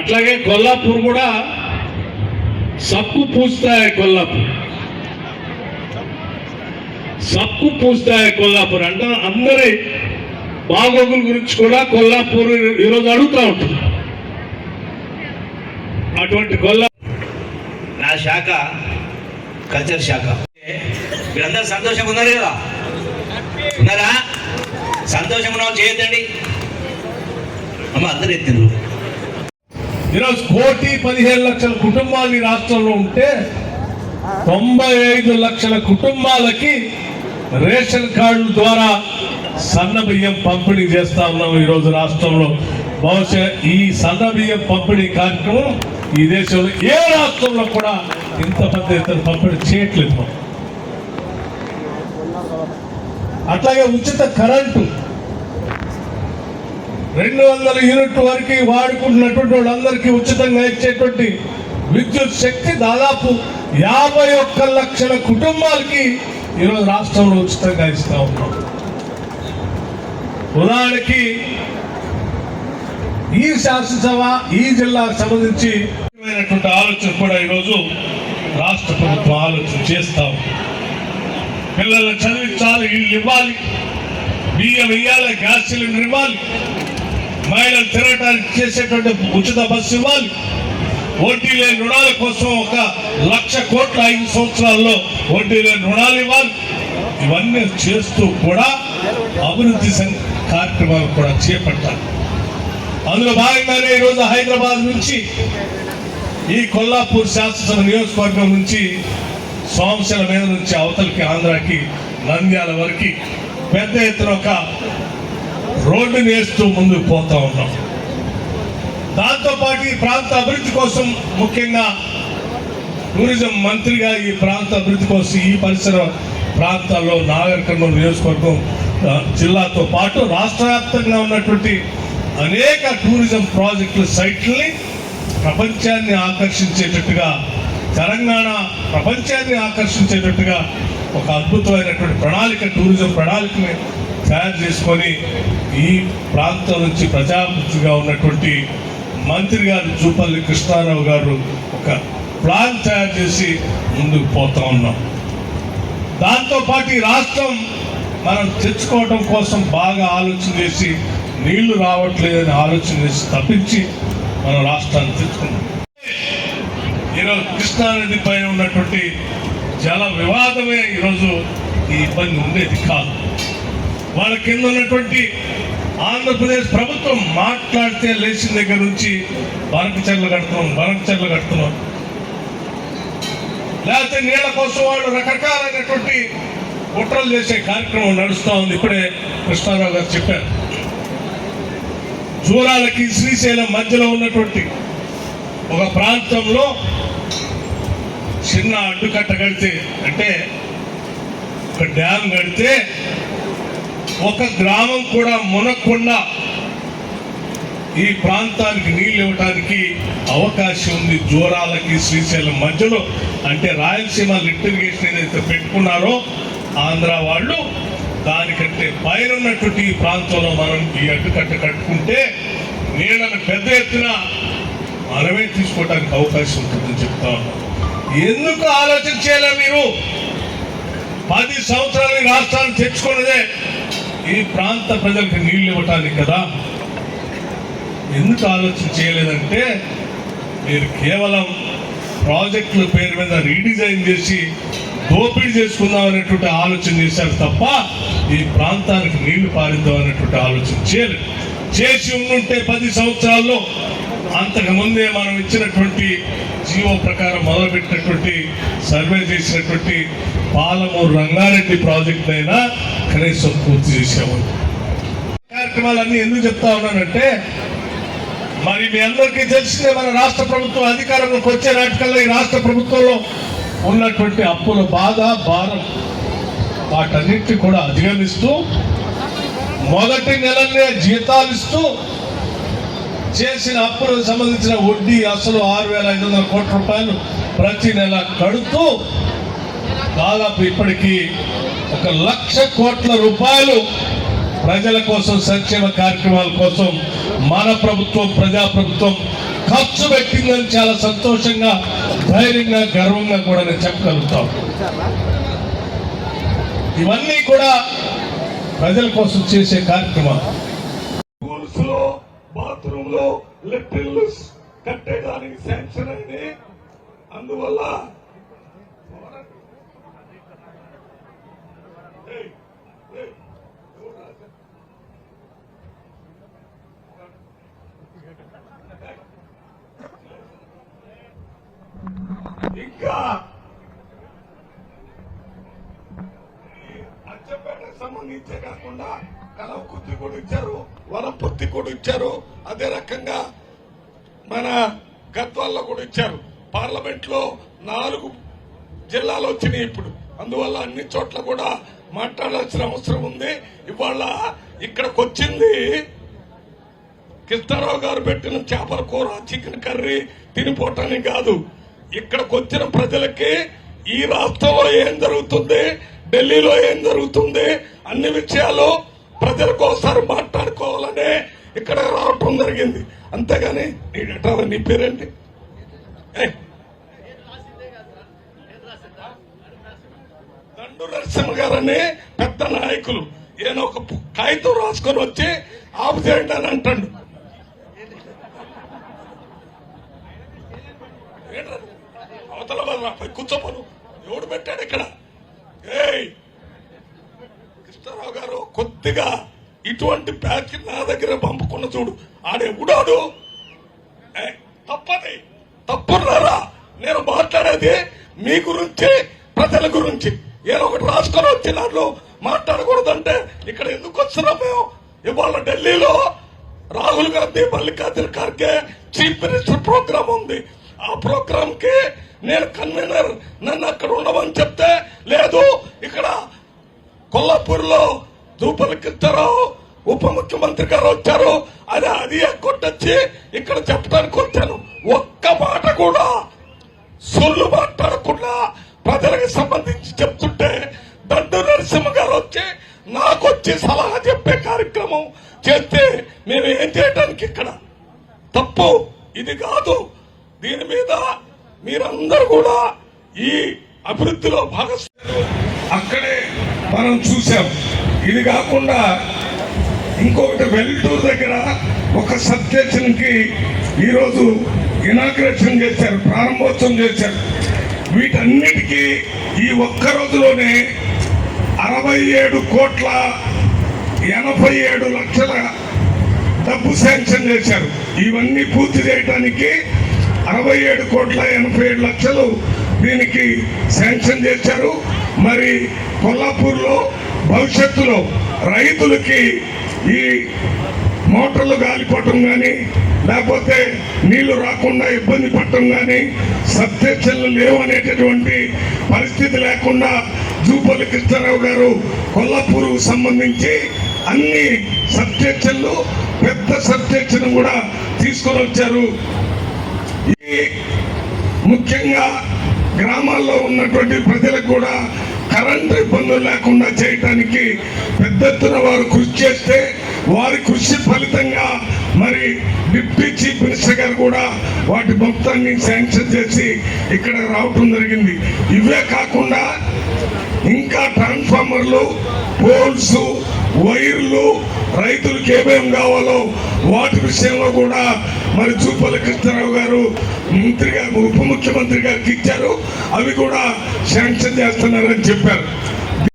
అట్లాగే కొల్లాపూర్ కూడా సప్పు పూస్తాయి కొల్లాపూర్. సప్పు పూస్తాయి కొల్లాపూర్. అంటే అందరి బాగోగుల గురించి కూడా కొల్లాపూర్ ఈరోజు అడుగుతూ ఉంటుంది అటువంటి కొల్లా నా శాఖ కల్చర్ శాఖ. మీరందరూ సంతోషం ఉన్నారు కదా? ఉన్నారా? సంతోషం ఉన్న చేయొద్దండి. అమ్మ అందరూ ఎత్తిండ్రు. ఈరోజు కోటి పదిహేను లక్షల కుటుంబాలు ఈ రాష్ట్రంలో ఉంటే తొంభై ఐదు లక్షల కుటుంబాలకి రేషన్ కార్డుల ద్వారా సన్న బియ్యం పంపిణీ చేస్తా ఉన్నాం ఈరోజు రాష్ట్రంలో. బహుశా ఈ సన్న బియ్యం పంపిణీ కార్యక్రమం ఈ దేశంలో ఏ రాష్ట్రంలో కూడా ఇంత పెద్ద ఇతను పంపిణీ చేయట్లేదు. అట్లాగే ఉచిత కరెంటు రెండు వందల యూనిట్ వరకు వాడుకుంటున్నటువంటి వాళ్ళందరికీ ఉచితంగా ఇచ్చేటువంటి విద్యుత్ శక్తి దాదాపు యాభై ఒక్క లక్షల కుటుంబాలకి ఈరోజు రాష్ట్రంలో ఉచితంగా ఇస్తా ఉన్నాం. ఉదాహరణకి ఈ శాసనసభ ఈ జిల్లాకు సంబంధించి ఆలోచన కూడా ఈరోజు రాష్ట్ర ప్రభుత్వం ఆలోచన చేస్తాం పిల్లలు చదివించాలి ఇల్లు ఇవ్వాలి బియ్యం ఇవ్వాలి గ్యాస్ సిలిండర్ ఇవ్వాలి. మహిళలు తిరగటానికి చేసేటువంటి ఉచిత బస్సు ఇవ్వాలి. వడ్డీ లేని రుణాల కోసం ఒక లక్ష కోట్ల ఐదు సంవత్సరాల్లో వడ్డీ లేని రుణాలు ఇవ్వాలి. ఇవన్నీ చేస్తూ కూడా అభివృద్ధి సం- కార్యక్రమాలు కూడా చేపట్టాలి. అందులో భాగంగానే ఈరోజు హైదరాబాద్ నుంచి ఈ కొల్లాపూర్ శాసనసభ నియోజకవర్గం నుంచి సోమశిల మీద నుంచి అవతలికి ఆంధ్రాకి నంద్యాల వరకు పెద్ద ఎత్తున ఒక రోడ్డు వేస్తూ ముందుకు పోతా ఉన్నాం. దాంతోపాటు ఈ ప్రాంత అభివృద్ధి కోసం ముఖ్యంగా టూరిజం మంత్రిగా ఈ ప్రాంత అభివృద్ధి కోసం ఈ పరిసర ప్రాంతాల్లో నాగర్ కర్నూలు నియోజకవర్గం జిల్లాతో పాటు రాష్ట్ర వ్యాప్తంగా ఉన్నటువంటి అనేక టూరిజం ప్రాజెక్టుల సైట్లని ప్రపంచాన్ని ఆకర్షించేటట్టుగా తెలంగాణ ప్రపంచాన్ని ఆకర్షించేటట్టుగా ఒక అద్భుతమైనటువంటి ప్రణాళిక టూరిజం ప్రణాళికని తయారు చేసుకొని ఈ ప్రాంతం నుంచి ప్రజాప్రతిగా ఉన్నటువంటి మంత్రి గారు జూపల్లి కృష్ణారావు గారు ఒక ప్లాన్ తయారు చేసి ముందుకు పోతా ఉన్నాం. దాంతోపాటు ఈ రాష్ట్రం మనం తెచ్చుకోవడం కోసం బాగా ఆలోచన చేసి నీళ్ళు రావట్లేదని ఆలోచన చేసి తప్పించి మన రాష్ట్రాన్ని తెచ్చుకున్నాం. ఈరోజు కృష్ణానది పైన ఉన్నటువంటి జల వివాదమే ఈరోజు ఈ ఇబ్బంది ఉండేది కాదు. వాళ్ళ కింద ఉన్నటువంటి ఆంధ్రప్రదేశ్ ప్రభుత్వం మాట్లాడితే లేచిన దగ్గర నుంచి బనకచెర్లు కడుతున్నాం బనకచెర్లు కడుతున్నాం. లేకపోతే నీళ్ళ కోసం వాళ్ళు రకరకాలైనటువంటి కుట్రలు చేసే కార్యక్రమం నడుస్తూ ఉంది. ఇప్పుడే కృష్ణారావు గారు చెప్పారు. జూరాలకి శ్రీశైలం మధ్యలో ఉన్నటువంటి ఒక ప్రాంతంలో చిన్న అడ్డుకట్ట కడితే అంటే ఒక డ్యామ్ కడితే ఒక గ్రామం కూడా మునక్కుండా ఈ ప్రాంతానికి నీళ్ళు ఇవ్వడానికి అవకాశం ఉంది. జోరాలకి శ్రీశైలం మధ్యలో అంటే రాయలసీమ లిటిగేషన్ ఏదైతే పెట్టుకున్నారో ఆంధ్ర వాళ్ళు దానికంటే పైన ఉన్నటువంటి ఈ ప్రాంతంలో మనం ఈ అడ్డుకట్ట కట్టుకుంటే నీళ్ళను పెద్ద ఎత్తున మనమే తీసుకోవడానికి అవకాశం ఉంటుందని చెప్తా ఉన్నాం. ఎందుకు ఆలోచన చేయలే మీరు? పది సంవత్సరాలు రాష్ట్రాన్ని తెచ్చుకున్నదే ఈ ప్రాంత ప్రజలకు నీళ్ళు ఇవ్వటానికి కదా? ఎందుకు ఆలోచన చేయలేదంటే మీరు కేవలం ప్రాజెక్టుల పేరు మీద రీడిజైన్ చేసి దోపిడీ చేసుకుందాం అనేటువంటి ఆలోచన చేశారు తప్ప ఈ ప్రాంతానికి నీళ్ళు పారిద్దాం అనేటువంటి ఆలోచన చేయలేదు. చేసి ఉండుంటే పది సంవత్సరాల్లో అంతకుముందే మనం ఇచ్చినటువంటి జీవో ప్రకారం మొదలుపెట్టినటువంటి సర్వే చేసినటువంటి పాలమూరు రంగారెడ్డి ప్రాజెక్ట్ అయినా కనీసం పూర్తి చేసేవాళ్ళు కార్యక్రమాలన్నీ ఎందుకు చెప్తా ఉన్నానంటే మరి మీ అందరికీ తెలిసిందే మన రాష్ట్ర ప్రభుత్వం అధికారంలోకి వచ్చే నాటికల్లో ఈ రాష్ట్ర ప్రభుత్వంలో ఉన్నటువంటి అప్పుల బాధ భారం వాటన్నిటిని కూడా అధిగమిస్తూ మొదటి నెలనే జీతాలు ఇస్తూ చేసిన అప్పులకు సంబంధించిన వడ్డీ అసలు ఆరు వేల ఐదు వందల కోట్ల రూపాయలు ప్రతి నెల కడుతూ దాదాపు ఇప్పటికీ ఒక లక్ష కోట్ల రూపాయలు ప్రజల కోసం సంక్షేమ కార్యక్రమాల కోసం మన ప్రభుత్వం ప్రజా ప్రభుత్వం ఖర్చు పెట్టిందని చాలా సంతోషంగా ధైర్యంగా గర్వంగా కూడా నేను చెప్పగలుగుతాం ఇవన్నీ కూడా ప్రజల కోసం చేసే కార్యక్రమాలు. బాత్రూమ్ లిటిల్ కట్టేదానికి శాంక్షన్ అయింది అందువల్ల ఇంకా అచ్చంపేటకు సంబంధించే కాకుండా కలవకుర్తి కూడా ఇచ్చారు వనపర్తి కూడా ఇచ్చారు. అదే రకంగా మన గద్వాల్లో కూడా ఇచ్చారు. పార్లమెంట్లో నాలుగు జిల్లాలు వచ్చినాయి ఇప్పుడు. అందువల్ల అన్ని చోట్ల కూడా మాట్లాడాల్సిన అవసరం ఉంది. ఇవాళ ఇక్కడికి వచ్చింది కృష్ణారావు గారు పెట్టిన చేపల కూర చికెన్ కర్రీ తినిపోవటానికి కాదు. ఇక్కడికి వచ్చిన ప్రజలకి ఈ రాష్ట్రంలో ఏం జరుగుతుంది ఢిల్లీలో ఏం జరుగుతుంది అన్ని విషయాలు ప్రజలకు ఒకసారి మాట్లాడుకోవాలనే ఇక్కడ రావటం జరిగింది. అంతేగాని నీ డెటాల నీ పేరేంటి? దండు నరసింహ గారని పెద్ద నాయకులు. ఈయన ఒక పు- కాగితం రాసుకొని వచ్చి ఆపు చేయండి అని అంటాడు. అవతల వల్ల కూర్చోపను ఎవడు పెట్టాడు ఇక్కడ? ఏయ్! కృష్ణారావు గారు కొద్దిగా ఇటువంటి ప్యాచ్ నా దగ్గర పంపుకున్న చూడు. ఆడే ఉడాడు తప్పది. తప్పున్నారా? నేను మాట్లాడేది మీ గురించి ప్రజల గురించి. ఏదో ఒకటి రాసుకొని వచ్చి దాంట్లో మాట్లాడకూడదంటే ఇక్కడ ఎందుకు వస్తున్నాం మేము? ఇవాళ ఢిల్లీలో Rahul Gandhi Mallikarjuna Kharge chief minister program ఉంది. ఆ ప్రోగ్రామ్కి నేను కన్వీనర్. నన్ను అక్కడ ఉండమని చెప్తే లేదు ఇక్కడ కొల్లాపూర్లో లో దూపలకిస్తారావు ఉప ముఖ్యమంత్రి గారు వచ్చారు అది అది కొట్టొచ్చి ఇక్కడ చెప్పడానికి వచ్చాను. ఒక్క మాట కూడా సొల్లు మాట్లాడకుండా ప్రజలకు సంబంధించి చెప్తుంటే దండు నరసింహ గారు వచ్చి నాకు వచ్చి సలహా చెప్పే కార్యక్రమం చేస్తే మేము ఏం చేయడానికి ఇక్కడ? తప్పు. ఇది కాదు. దీని మీద మీరందరూ కూడా ఈ అభివృద్ధిలో భాగస్వాములు అక్కడే మనం చూసాం ఇది కాకుండా ఇంకొకటి వెల్టూరు దగ్గర ఒక సబ్స్టేషన్ ఈరోజు ఇనాగ్రేషన్ చేశారు ప్రారంభోత్సవం చేశారు. వీటన్నిటికీ ఈ ఒక్క రోజులోనే అరవై ఏడు కోట్ల ఎనభై ఏడు లక్షల డబ్బు శాంక్షన్ చేశారు. ఇవన్నీ పూర్తి చేయడానికి అరవై ఏడు కోట్ల ఎనభై ఏడు లక్షలు దీనికి శాంక్షన్ చేశారు. మరి కొల్లాపూర్లో భవిష్యత్తులో రైతులకి ఈ మోటార్లు గాలిపోవటం కానీ లేకపోతే నీళ్ళు రాకుండా ఇబ్బంది పడటం కానీ సబ్స్టేషన్లు లేవు అనేటటువంటి పరిస్థితి లేకుండా జూపల్లి కృష్ణారావు గారు కొల్లాపూర్కు సంబంధించి అన్ని సబ్స్టేషన్లు పెద్ద సబ్స్టేషన్ కూడా తీసుకొని వచ్చారు. ఈ ముఖ్యంగా గ్రామాల్లో ఉన్నటువంటి ప్రజలకు కూడా కరెంటు ఇబ్బందులు లేకుండా చేయడానికి పెద్ద ఎత్తున వారు కృషి చేస్తే వారి కృషి ఫలితంగా మరి డిప్యూటీ చీఫ్ మినిస్టర్ గారు కూడా వాటి మొత్తాన్ని శాంక్షన్ చేసి ఇక్కడ రావటం జరిగింది. ఇవే కాకుండా ఇంకా ట్రాన్స్ఫార్మర్లు పోల్స్ వైర్లు రైతులకు ఏమేమి కావాలో వాటి విషయంలో కూడా మరి చూపల్లి కృష్ణారావు గారు మంత్రిగా ఉప ముఖ్యమంత్రి గారికి ఇచ్చారు. అవి కూడా శాంక్షన్ చేస్తున్నారని చెప్పారు.